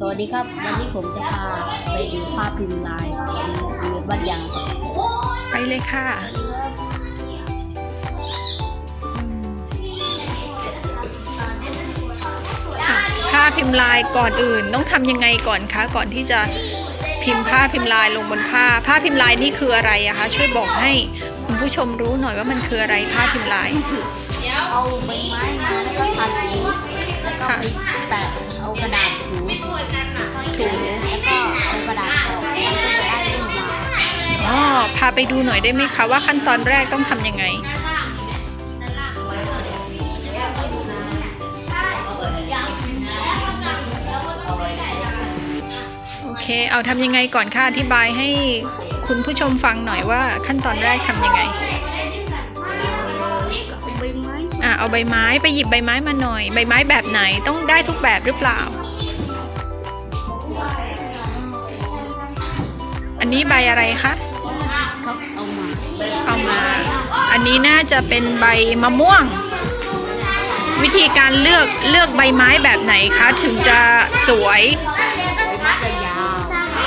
สวัสดีครับ วันนี้ผมจะพาไปดูภาพพิมพ์ลายของโรงเรียนบ้านยางครับไปเลยค่ะค่ะผ้าพิมพ์ลายก่อนอื่นต้องทำยังไงก่อนคะก่อนที่จะพิมพ์ผ้าพิมพ์ลายลงบนผ้า ผ้าพิมพ์ลายนี่คืออะไรอะคะช่วยบอกให้คุณผู้ชมรู้หน่อยว่ามันคืออะไรผ้าพิมพ์ลายเอาใบไม้มาแล้วก็ทาสีแล้ว ก็ไปแปะเอากระดาษถูถูแล้วก็เอากระดาษออกแล้วก็จะได้รูปลาอ๋อพาไปดูหน่อยได้ไหมคะว่าขั้นตอนแรกต้องทำยังไงโอเค เอาทำยังไงก่อนค่ะอธิบายให้คุณผู้ชมฟังหน่อยว่าขั้นตอนแรกทำยังไง เอาใบไม้ไปหยิบใบไม้มาหน่อย ใบไม้แบบไหนต้องได้ทุกแบบหรือเปล่า อันนี้ใบอะไรคะเอามาเอามา อันนี้น่าจะเป็นใบมะม่วง วิธีการเลือกเลือกใบไม้แบบไหนคะ ถึงจะสวย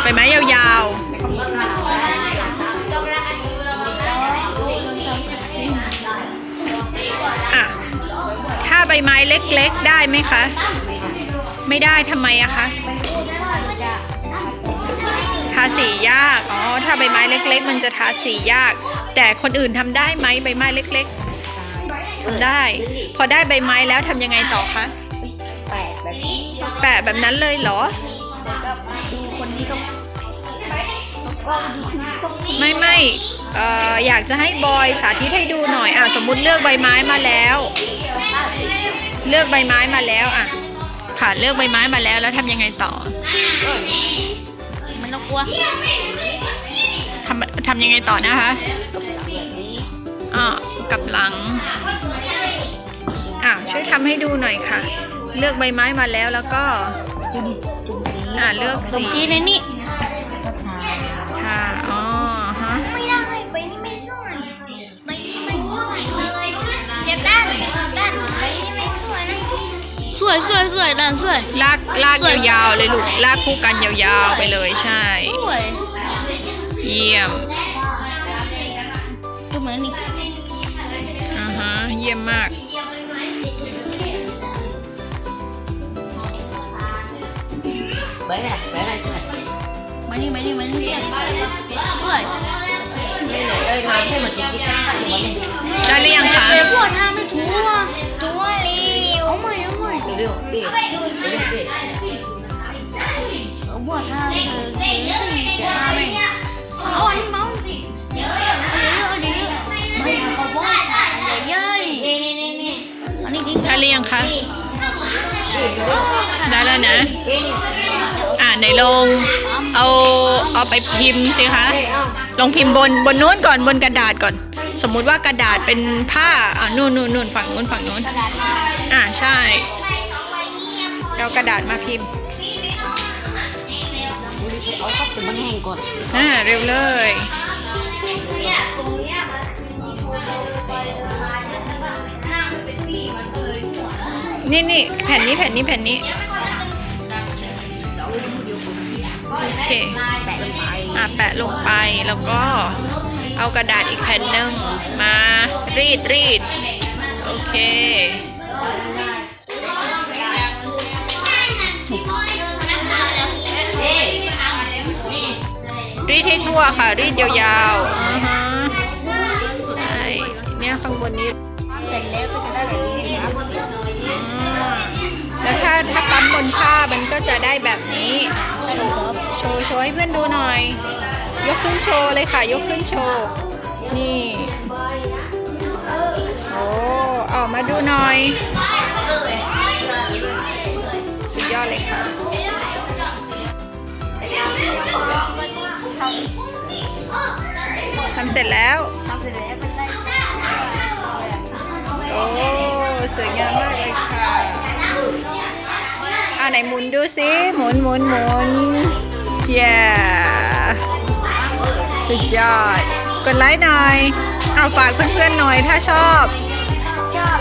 ใบไม้ยาว ไม้เล็กๆ ได้ไหมคะ ไม่ได้ทำไมอะคะ ทาสียาก อ๋อ ถ้าใบไม้เล็ก ๆ มันจะทาสียาก แต่คนอื่นทำได้ไหมใบไม้เล็กๆทำได้ พอได้ใบไม้แล้วทำยังไงต่อคะ แปะแบบนี้แปะแบบนั้นเลยเหรอไม่ไม่เอ่ออยากจะให้บอยสาธิตให้ดูหน่อยอะสมมุติเลือกใบไม้มาแล้ว เลือกใบไม้มาแล้วอะ ค่ะเลือกใบไม้มาแล้วแล้วทำยังไงต่อไม่ต้องกลัวทำทำยังไงต่อนะคะอะกลับหลังอะช่วยทำให้ดูหน่อยค่ะ เลือกใบไม้มาแล้วแล้วก็จุ่มจุ่มสีอะเลือกตรงสีที่ในนี่ค่ะ วยสวยสวยด้านสวยลากลากสวยยาวๆเลยลูกลากคู่กันยาวๆไปเลยใช่ สวยเยี่ยมดูเหมือนนี่อ่าฮะเยี่ยมมากใบอะไรใบอะไรใช่ไหมใบนี้ใบนี้ใบนี้สวยไม่เลยเอ้ยงานให้เหมือนจริงที่ตั้งใจอยู่วันนี้ได้หรือยังคะเดี๋ยวพวกทำไม่ถูกอะตัวเร็วเอาใหม่ เอาใหม่เร็วๆดิเร็วๆดิเอาพวกทำเออเดี๋ยวเดี๋ยวทำไม่เอาอันนี้เมาเดี๋ยวเดี๋ยวเดี๋ยวม่เอาบ้าเดี๋ยวเย้ยนี่นี่นี่นี่อันนี้ทิ้งได้หรือยังคะ ได้แล้วนะ อ่าไหนลง เอาเอาไปพิมพ์สิคะ ลองพิมพ์บนบนนู้นก่อนบนกระดาษก่อนสมมุติว่ากระดาษเป็นผ้าอ่านู่นนู่นนู่นฝั่งนู้นฝั่งนู้น อ่าใช่ เอากระดาษมาพิมพ์เอาเข้าถึงมันแห้งก่อนอ่าเร็วเลยนี่นี่แผ่นนี้แผ่นนี้แผ่นนี้โอเคแปะลงไปอะแปะลงไปแล้วก็เอากระดาษอีกแผ่นหนึ่งมารีดรีดโอเค รีดให้ทั่วค่ะ รีดยาวๆอ่าฮะใช่เนี่ยข้างบนนี้เสร็จแล้วก็จะได้แบบนี้นะครับอ่าแล้วถ้าถ้าปั๊มบนผ้ามันก็จะได้แบบนี้ โชว์โชว์ให้เพื่อนดูหน่อย ยกขึ้นโชว์เลยค่ะ ยกขึ้นโชว์นี่โอ้เอามาดูหน่อย สร็จแล้วทำเสร็จแล้วก็ได้โอ้สวยงามมากเลยค่ะอ่าไหนหมุนดูสิหมุนหมุนหมุนเย้สุดยอด กดไลค์หน่อย เอาฝากเพื่อนๆหน่อยถ้าชอบ ชอบ